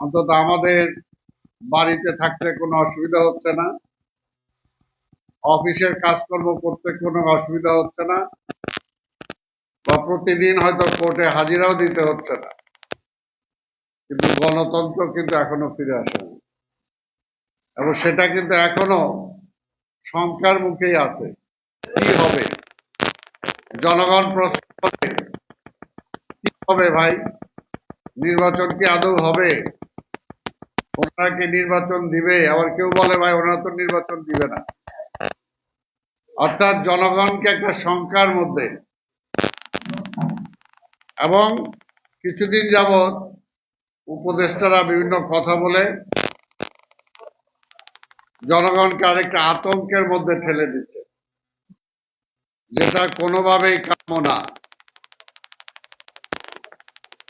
অন্তত আমাদের বাড়িতে থাকতে কোনো অসুবিধা হচ্ছে না। অফিসের কাজকর্ম করতে কোনো অসুবিধা হচ্ছে না। বা প্রতিদিন হয়তো কোর্টে হাজিরাও দিতে হচ্ছে না। কিন্তু গণতন্ত্র কিন্তু এখনও ফিরে আসেনি। এবং সেটা কিন্তু এখনও শঙ্কার মুখেই আছে। কি হবে? জনগণ প্রশ্ন কি হবে ভাই? নির্বাচন কি আদৌ হবে? ওনারা কি নির্বাচন দিবে? আবার কেউ বলে, ভাই, ওনারা তো নির্বাচন দিবে না। অর্থাৎ জনগণকে একটা শঙ্কার মধ্যে। এবং কিছুদিন যাবৎ উপদেষ্টারা বিভিন্ন কথা বলে, জনগণকে আরেকটা আতঙ্কের মধ্যে ঠেলে দিচ্ছে। যেটা কোনোভাবেই কাম্য না।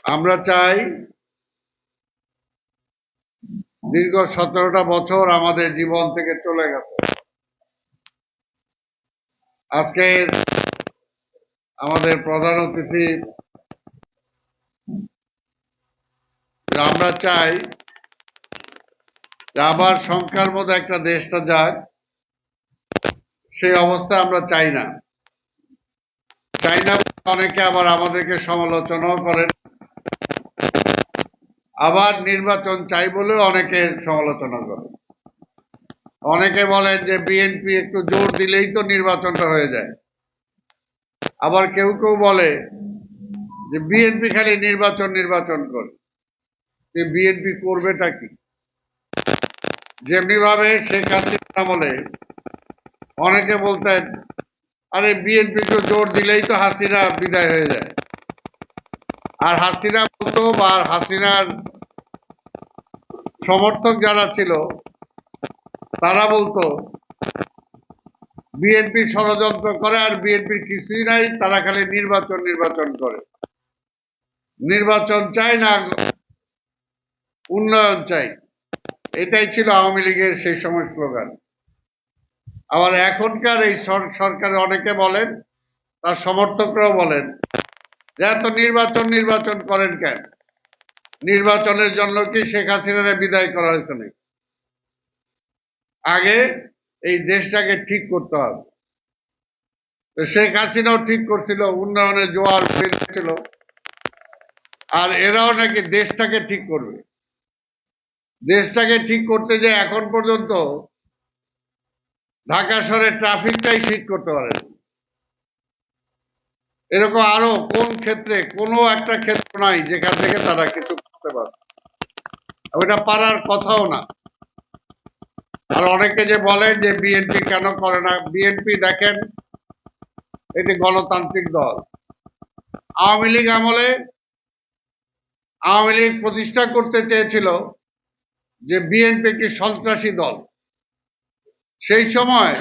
আমরা চাই দীর্ঘ সতেরোটা বছর আমাদের জীবন থেকে চলে গেছে। আজকে আমাদের প্রধান অতিথি, আমরা চাই আবার সংখ্যার মধ্যে একটা দেশটা যাক সেই অবস্থা আমরা চাই না। চাই না অনেকে আবার আমাদেরকে সমালোচনাও করেন। আবার নির্বাচন চাই বলেও অনেকে সমালোচনা করে। অনেকে বলেন যে বিএনপি একটু জোর দিলেই তো নির্বাচনটা হয়ে যায়। আবার কেউ কেউ বলে যে বিএনপি খালি নির্বাচন নির্বাচন করে। যে বিএনপি করবেটা কি? যেমনি ভাবে শেখ হাসিনা আমলে অনেকে বলতেন, আরে বিএনপি তো জোর দিলেই তো হাসিনা বিদায় হয়ে যায়। আর হাসিনা বলতো, বা হাসিনার সমর্থক যারা ছিল, তারা বলতো, বিএনপি ষড়যন্ত্র করে আর বিএনপির কিছুই নাই, তারা খালি নির্বাচন নির্বাচন করে। নির্বাচন চাই না, উন্নয়ন চাই এটাই ছিল আওয়ামী লীগের সেই সময় স্লোগান। আবার এখনকার এই সর- সরকারে অনেকে বলেন, তার সমর্থকরাও বলেন যে এত নির্বাচন নির্বাচন করেন কেন? নির্বাচনের জন্য কি শেখ হাসিনারে বিদায় করা হয়েছে নাকি? আগে এই দেশটাকে ঠিক করতে হবে। শেখ হাসিনাও ঠিক করছিল উন্নয়নের জোয়ার বেড়েছিল আর এরাও নাকি দেশটাকে ঠিক করবে। দেশটাকে ঠিক করতে যে এখন পর্যন্ত ঢাকা শহরে ট্রাফিকটাই ঠিক করতে পারে এরকম আরও কোন ক্ষেত্রে কোনো একটা ক্ষেত্র নাই যেখান থেকে তারা কিছু করতে পারে। ওইটা পারার কথাও না। আর অনেকে যে বলেন যে বিএনপি কেন করে না, বিএনপি দেখেন এটি গণতান্ত্রিক দল। আওয়ামী লীগ আমলে আওয়ামী লীগ প্রতিষ্ঠা করতে চেয়েছিল যে বিএনপি একটি সন্ত্রাসী দল। সেই সময়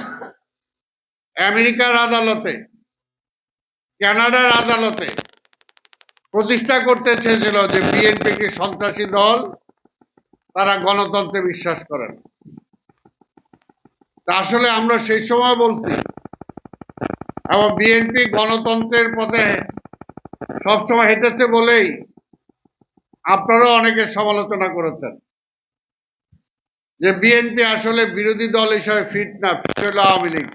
আমেরিকার আদালতে, কানাডার আদালতে প্রতিষ্ঠা করতে চেয়েছিল যে বিএনপি কি সন্ত্রাসী দল, তারা গণতন্ত্রে বিশ্বাস করেন তা আসলে আমরা সেই সময় বলছি এবং বিএনপি গণতন্ত্রের পথে সবসময় হেঁটেছে বলেই আপনারাও অনেকে সমালোচনা করেছেন। যে বিএনপি আসলে বিরোধী দল হিসাবে ফিট না ফিট হলো আওয়ামী লীগ।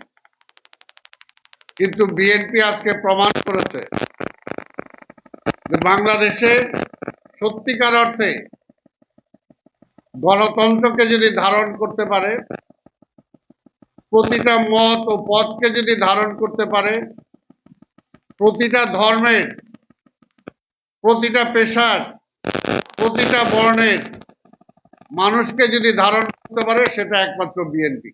কিন্তু বিএনপি আজকে প্রমাণ করেছে বাংলাদেশে সত্যিকার অর্থে গণতন্ত্রকে যদি ধারণ করতে পারে, প্রতিটা মত ও পথকে যদি ধারণ করতে পারে, প্রতিটা ধর্মের, প্রতিটা পেশার, প্রতিটা বর্ণের মানুষকে যদি ধারণ করতে পারে, সেটা একমাত্র বিএনপি।